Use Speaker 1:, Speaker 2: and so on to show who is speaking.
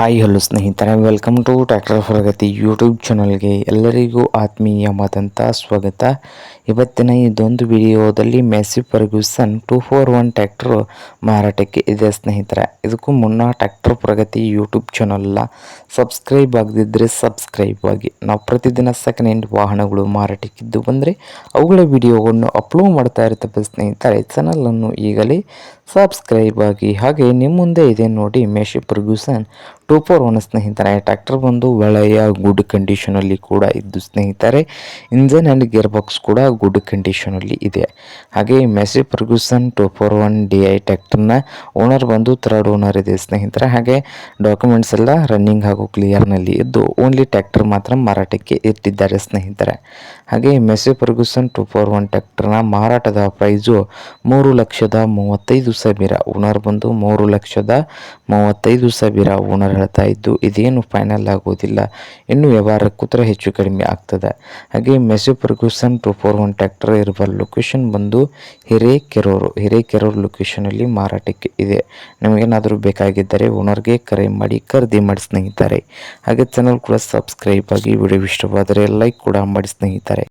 Speaker 1: Hi hello ಸ್ನೇಹಿತರೆ. Welcome to tractor Pragati YouTube ಚಾನಲ್ಗೆ ಎಲ್ಲರಿಗೂ ಆತ್ಮೀಯವಾದಂಥ ಸ್ವಾಗತ. ಇವತ್ತಿನ ಇದೊಂದು ವಿಡಿಯೋದಲ್ಲಿ Massey Ferguson two four one tractor ಮಾರಾಟಕ್ಕೆ ಇದೆ ಸ್ನೇಹಿತರೆ. ಇದಕ್ಕೂ ಮುನ್ನ ಟ್ರ್ಯಾಕ್ಟರ್ ಪ್ರಗತಿ ಯೂಟ್ಯೂಬ್ ಚಾನಲ್ನ ಸಬ್ಸ್ಕ್ರೈಬ್ ಆಗದಿದ್ದರೆ ಸಬ್ಸ್ಕ್ರೈಬ್ ಆಗಿ. ನಾವು ಪ್ರತಿದಿನ ಸೆಕೆಂಡ್ ಹ್ಯಾಂಡ್ ವಾಹನಗಳು ಮಾರಾಟಕ್ಕಿದ್ದು ಬಂದರೆ ಅವುಗಳ ವಿಡಿಯೋಗಳನ್ನು ಅಪ್ಲೋಡ್ ಮಾಡ್ತಾ ಇರ್ತವೆ ಸ್ನೇಹಿತರೆ. ಚಾನಲನ್ನು ಈಗಲೇ ಸಬ್ಸ್ಕ್ರೈಬ್ ಆಗಿ. ಹಾಗೆ ನಿಮ್ಮ ಮುಂದೆ ಇದೆ ನೋಡಿ Massey Ferguson two four one ಸ್ನೇಹಿತರೆ, ಟ್ರ್ಯಾಕ್ಟರ್ ಬಂದು ಒಳ್ಳೆಯ ಗುಡ್ ಕಂಡೀಷನಲ್ಲಿ ಕೂಡ ಇದ್ದು ಸ್ನೇಹಿತರೆ ಇಂಜನ್ ಆ್ಯಂಡ್ ಗೇರ್ ಬಾಕ್ಸ್ ಕೂಡ ಗುಡ್ ಕಂಡೀಷನಲ್ಲಿ ಇದೆ. ಹಾಗೆ Massey Ferguson two four one D I ಟ್ಯಾಕ್ಟರ್ನ owner ಬಂದು ಥರ್ಡ್ ಓನರ್ ಇದೆ ಸ್ನೇಹಿತರೆ. ಹಾಗೆ ಡಾಕ್ಯುಮೆಂಟ್ಸ್ ಎಲ್ಲ ರನ್ನಿಂಗ್ ಹಾಗೂ ಕ್ಲಿಯರ್ನಲ್ಲಿ ಇದ್ದು ಓನ್ಲಿ ಟ್ಯಾಕ್ಟರ್ ಮಾತ್ರ ಮಾರಾಟಕ್ಕೆ ಇಟ್ಟಿದ್ದಾರೆ ಸ್ನೇಹಿತರೆ. ಹಾಗೆ Massey Ferguson two four one ಟ್ಯಾಕ್ಟರ್ನ ಮಾರಾಟದ ಪ್ರೈಸು ಮೂರು ಲಕ್ಷದ ಮೂವತ್ತೈದು ಸಾವಿರ ಓನರ್ ಬಂದು ಮೂರು ಲಕ್ಷದ ಮೂವತ್ತೈದು ಸಾವಿರ ಓನರ್ ಹೇಳ್ತಾ ಇದ್ದು, ಇದೇನು ಫೈನಲ್ ಆಗೋದಿಲ್ಲ. ಇನ್ನು ವ್ಯವಹಾರ ಕೂತ್ರ ಹೆಚ್ಚು ಕಡಿಮೆ ಆಗ್ತದೆ. ಹಾಗೆ Massey Ferguson two four one tractor ಇರುವ ಲೊಕೇಶನ್ ಬಂದು ಹಿರೇಕೆರೂರು ಹಿರೇಕೆರೂರು ಲೊಕೇಶನಲ್ಲಿ ಮಾರಾಟಕ್ಕೆ ಇದೆ. ನಿಮಗೇನಾದರೂ ಬೇಕಾಗಿದ್ದರೆ ಓನರ್ಗೆ ಕರೆ ಮಾಡಿ, ಖರೀದಿ ಮಾಡಿ ಸ್ನೇಹಿತರೆ. ಹಾಗೆ ಚಾನಲ್ ಕೂಡ ಸಬ್ಸ್ಕ್ರೈಬ್ ಆಗಿ, ವಿಡಿಯೋ ಇಷ್ಟವಾದರೆ ಲೈಕ್ ಕೂಡ ಮಾಡಿ ಸ್ನೇಹಿತರೆ.